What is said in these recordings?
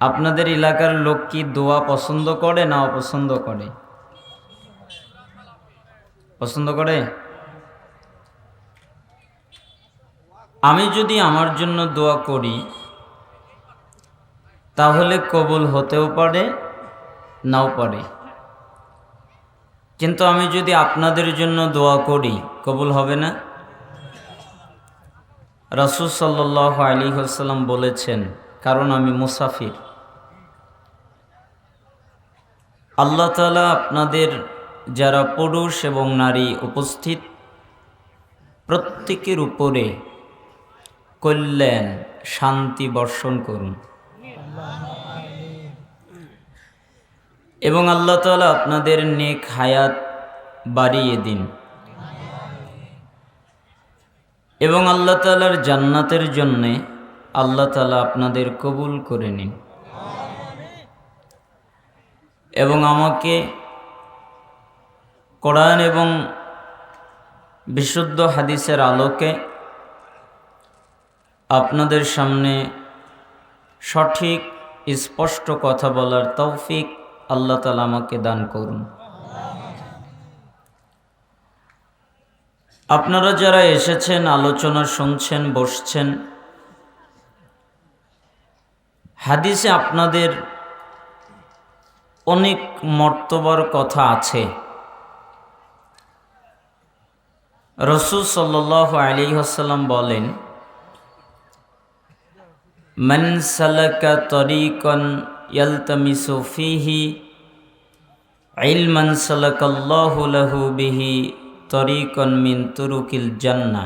আপনাদের এলাকার লোক কি দোয়া পছন্দ করে না অপছন্দ করে? পছন্দ করে? আমি যদি আমার জন্য দোয়া করি, তাহলে কবুল হতেও পারে, নাও পারে। কিন্তু আমি যদি আপনাদের জন্য দোয়া করি, কবুল হবে না? রাসুল সাল্লাহ আলী হাসাল্লাম বলেছেন, কারণ আমি মুসাফির। আল্লাহ তালা আপনাদের যারা পুরুষ এবং নারী উপস্থিত, প্রত্যেকের উপরে কল্যাণ, শান্তি বর্ষণ করুন। এবং আল্লাহ তালা আপনাদের নেক হায়াত বাড়িয়ে দিন। এবং আল্লাহ তালার জান্নাতের জন্যে আল্লাহ তালা আপনাদের কবুল করে নিন। এবং আমাকে কোরআন এবং বিশুদ্ধ হাদিসের আলোকে আপনাদের সামনে সঠিক, স্পষ্ট কথা বলার তৌফিক আল্লাহ তালা আমাকে দান করুন। আপনারা যারা এসেছেন, আলোচনা শুনছেন, বসছেন, হাদিসে আপনাদের অনেক মর্তবার কথা আছে। রসুল সাল্লাহ আলী হাসাল্লাম বলেন, মান সালাকা তরিকন ইয়ালতামিসু ফিহি ইলমান সালাকাল্লাহু লাহু বিহি তরিকন মিন তুরুকিল জান্না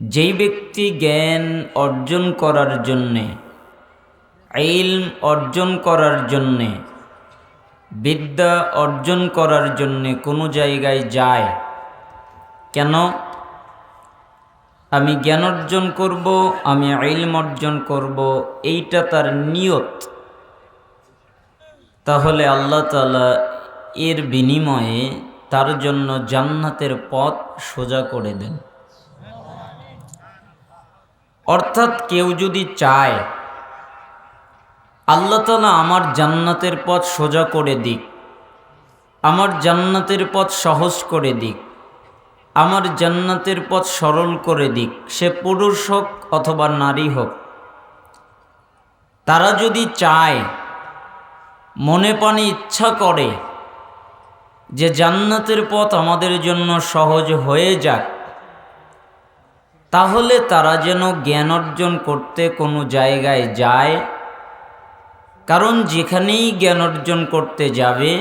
যেই ব্যক্তি জ্ঞান অর্জন করার জন্যে ইলম অর্জন করার জন্যে, বিদ্যা অর্জন করার জন্যে কোনো জায়গায় যায়। কেন? আমি জ্ঞান অর্জন করব, আমি ইলম অর্জন করব, এইটা তার নিয়ত। তাহলে আল্লাহ তালা এর বিনিময়ে তার জন্য জান্নাতের পথ সোজা করে দেন। অর্থাৎ কেউ যদি চায় আল্লাহ তালা আমার জান্নাতের পথ সোজা করে দিক। আমার জান্নাতের পথ সহজ করে দিক। আমার জান্নাতের পথ সরল করে দিক। সে পুরুষ হোক অথবা নারী হোক, তারা যদি চায়, মনে পানে ইচ্ছা করে যে জান্নাতের পথ আমাদের জন্য সহজ হয়ে যাক, তাহলে তারা যেন জ্ঞান অর্জন করতে কোনো জায়গায় যায় কারণ যেখানেই জ্ঞান অর্জন করতে যাবে,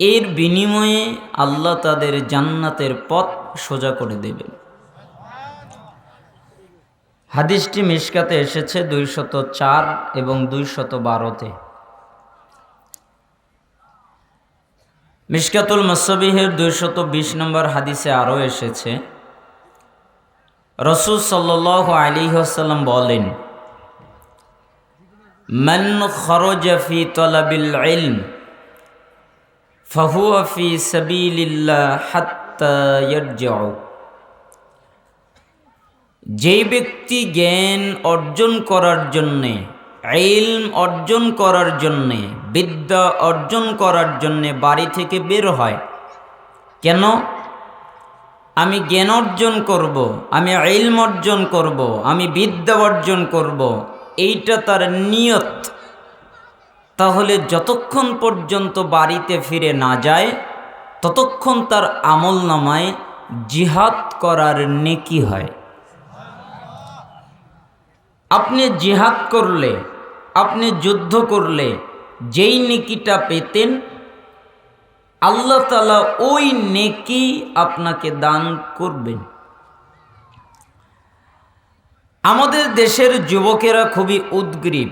এর বিনিময়ে আল্লাহ তাদের জান্নাতের পথ সোজা করে দেবেন। হাদিসটি মিসকাতে এসেছে দুইশত চার এবং দুইশত বারোতে। মিসকাতুল মসবিহের দুইশত বিশ নম্বর হাদিসে আরও এসেছে, রসুল সাল্লাহ আলী আসাল্লাম বলেন من خرج في طلب العلم فهو في سبيل الله حتى يرجع যেই ব্যক্তি জ্ঞান অর্জন করার জন্যে ইলম অর্জন করার জন্যে বিদ্যা অর্জন করার জন্যে বাড়ি থেকে বের হয় কেন আমি জ্ঞান অর্জন করব আমি ইলম অর্জন করব আমি বিদ্যা অর্জন করব এইটা তার নিয়ত। তাহলে যতক্ষণ পর্যন্ত বাড়িতে ফিরে না যায়, ততক্ষণ তার আমল নামায় জিহাদ করার নেকি হয়। আপনি জিহাদ করলে, আপনি যুদ্ধ করলে, যেই নেকিটা পেতেন, আল্লাহ তালা ওই নেকি আপনাকে দান করবেন। আমাদের দেশের যুবকেরা খুবই উদ্গ্রীব।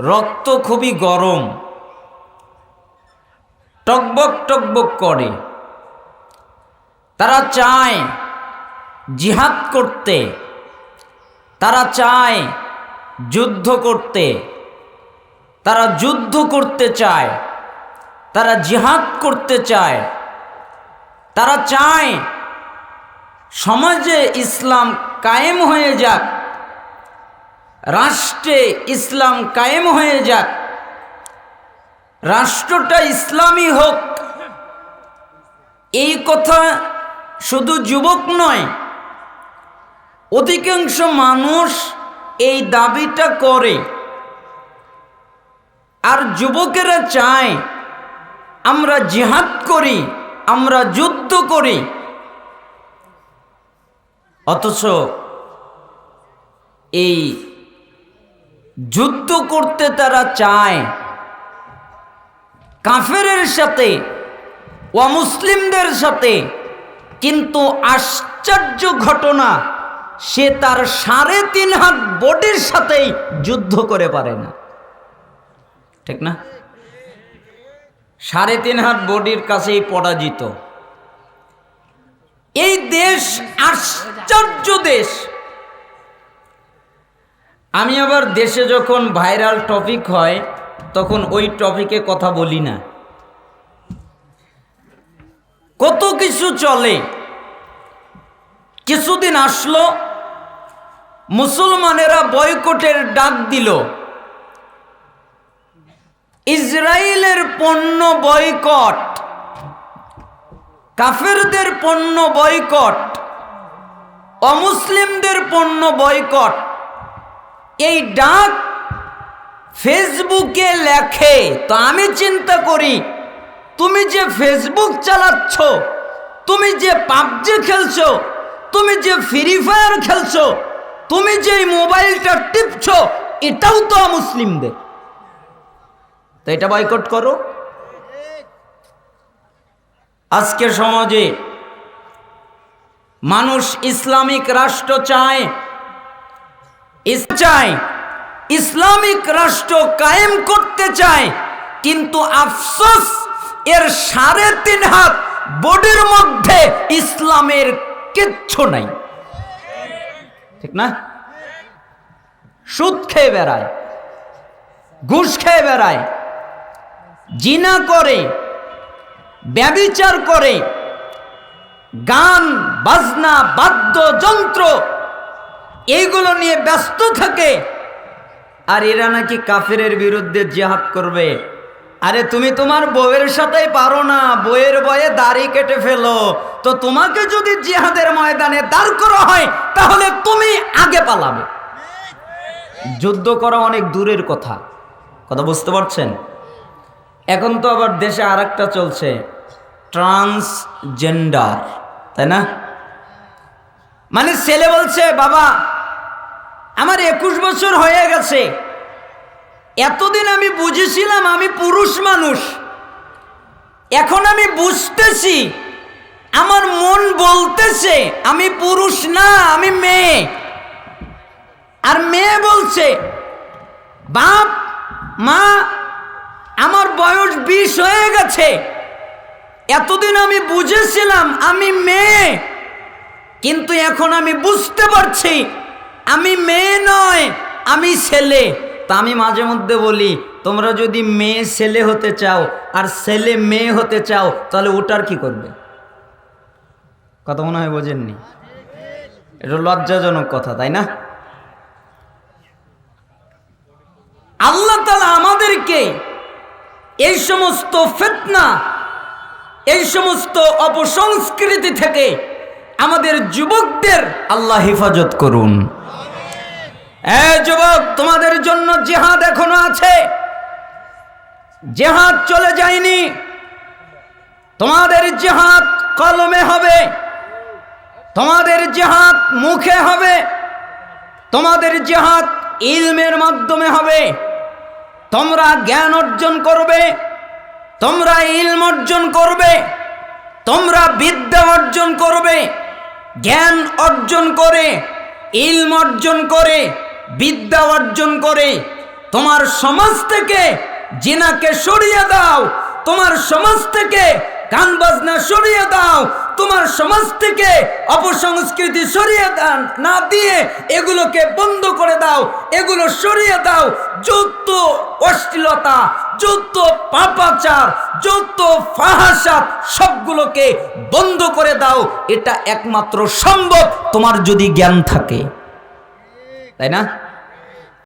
রক্ত খুবই গরম। টকবক টকবক করে। তারা চায় জিহাদ করতে। তারা চায় যুদ্ধ করতে। তারা যুদ্ধ করতে চায়। তারা জিহাদ করতে চায়। তারা চায় সমাজে ইসলাম কায়েম হয়ে যাক, রাষ্ট্রে ইসলাম কায়েম হয়ে যাক, রাষ্ট্রটা ইসলামী হোক, এই কথা শুধু যুবক নয়, অধিকাংশ মানুষ এই দাবিটা করে। আর যুবকেরা চায়, আমরা জিহাদ করি, আমরা যুদ্ধ করি অথচ এই যুদ্ধ করতে তারা চায় কাফেরের সাথে, অমুসলিমদের সাথে। কিন্তু আশ্চর্য ঘটনা, সে তার সাড়ে তিন হাত বডির সাথেই যুদ্ধ করে পারে না। ঠিক না? সাড়ে তিন হাত বডির কাছেই পরাজিত। এই দেশ আশ্চর্য দেশ আমি আবার দেশে যখন ভাইরাল টপিক হয়, তখন ওই টপিকে কথা বলি না। কত কিছু চলে। কিছুদিন আসলো, মুসলমানেরা বয়কটের ডাক দিল। ইসরায়েলের পণ্য বয়কট, কাফেরদের পণ্য বয়কট। অমুসলিমদের পণ্য বয়কট। এই ডাক ফেসবুকে লেখে, তো আমি চিন্তা করি, তুমি যে ফেসবুক চালাচ্ছ, তুমি যে পাবজি খেলছো, তুমি যে ফ্রি ফায়ার খেলছো, তুমি যে মোবাইলটা টিপছ, এটাও তো মুসলিমদের তো এটা বয়কট করো। আজকের সমাজে মানুষ ইসলামিক রাষ্ট্র চায়। চায়। ইসলামিক রাষ্ট্র কায়েম করতে চায়। কিন্তু আফসোস, এর সাড়ে তিন হাত বডির মধ্যে ইসলামের কিচ্ছু নাই। ঠিক না? সুদ খেয়ে বেড়ায়, ঘুষ খেয়ে বেড়ায়, জিনা করে, ব্যবিচার করে, গান বাজনা বাদ্যযন্ত্র এইগুলো নিয়ে ব্যস্ত থাকে। আর এরা নাকি কাফেরের বিরুদ্ধে জেহাদ করবে। আরে তুমি তোমার বউয়ের সাথে পারো না বইয়ের বয়ে দাড়ি কেটে ফেলো। তো তোমাকে যদি জিহাদের ময়দানে দাঁড় করা হয়, তাহলে তুমি আগে পালাবে। যুদ্ধ করা অনেক দূরের কথা। কথা বুঝতে পারছেন? এখন তো আবার দেশে আর চলছে। ট্রান্সজেন্ডার, তাই না? মানে ছেলে বলছে, বাবা, আমার একুশ বছর হয়ে গেছে। এতদিন আমি বুঝেছিলাম আমি পুরুষ মানুষ। এখন আমি বুঝতেছি, আমার মন বলতেছে, আমি পুরুষ না, আমি মেয়ে। আর মেয়ে বলছে, বাপ, মা, আমার বয়স বিশ হয়ে গেছে। এতদিন আমি বুঝেছিলাম আমি মেয়ে। কিন্তু এখন আমি বুঝতে পারছি, আমি মেয়ে নয়, আমি ছেলে। তা আমি মাঝে মধ্যে বলি, তোমরা যদি মেয়ে ছেলে হতে চাও আর ছেলে মেয়ে হতে চাও, তাহলে ওটার কি করবে? কথা মনে হয় বোঝেননি? এটা লজ্জাজনক কথা, তাই না? আল্লাহ তালা আমাদেরকে এই সমস্ত ফেতনা, এই সমস্ত অপসংস্কৃতি থেকে আমাদের যুবকদের আল্লাহ হেফাজত করুন। এ যুবক, তোমাদের জন্য জেহাদ এখনও আছে। জেহাদ চলে যায়নি। তোমাদের জেহাদ কলমে হবে। তোমাদের জেহাদ মুখে হবে। তোমাদের জেহাদ ইলমের মাধ্যমে হবে। তোমরা জ্ঞান অর্জন করবে। তোমরা ইলম অর্জন করবে। তোমরা বিদ্যা অর্জন করবে। জ্ঞান অর্জন করে, ইলম অর্জন করে, বিদ্যা অর্জন করে, তোমার সমাজ থেকে জিনাকে সরিয়ে দাও, তোমার সমাজ থেকে গান বাজনা সরিয়ে দাও তোমার সমাজ থেকে অপসংস্কৃতি সরিয়ে দান, না দিয়ে এগুলোকে বন্ধ করে দাও। এগুলো সরিয়ে দাও। যত অশ্লীলতা যত পাপাচার যত ফাহাসাত সবগুলোকে বন্ধ করে দাও। এটা একমাত্র সম্ভব তোমার যদি জ্ঞান থাকে। তাই না?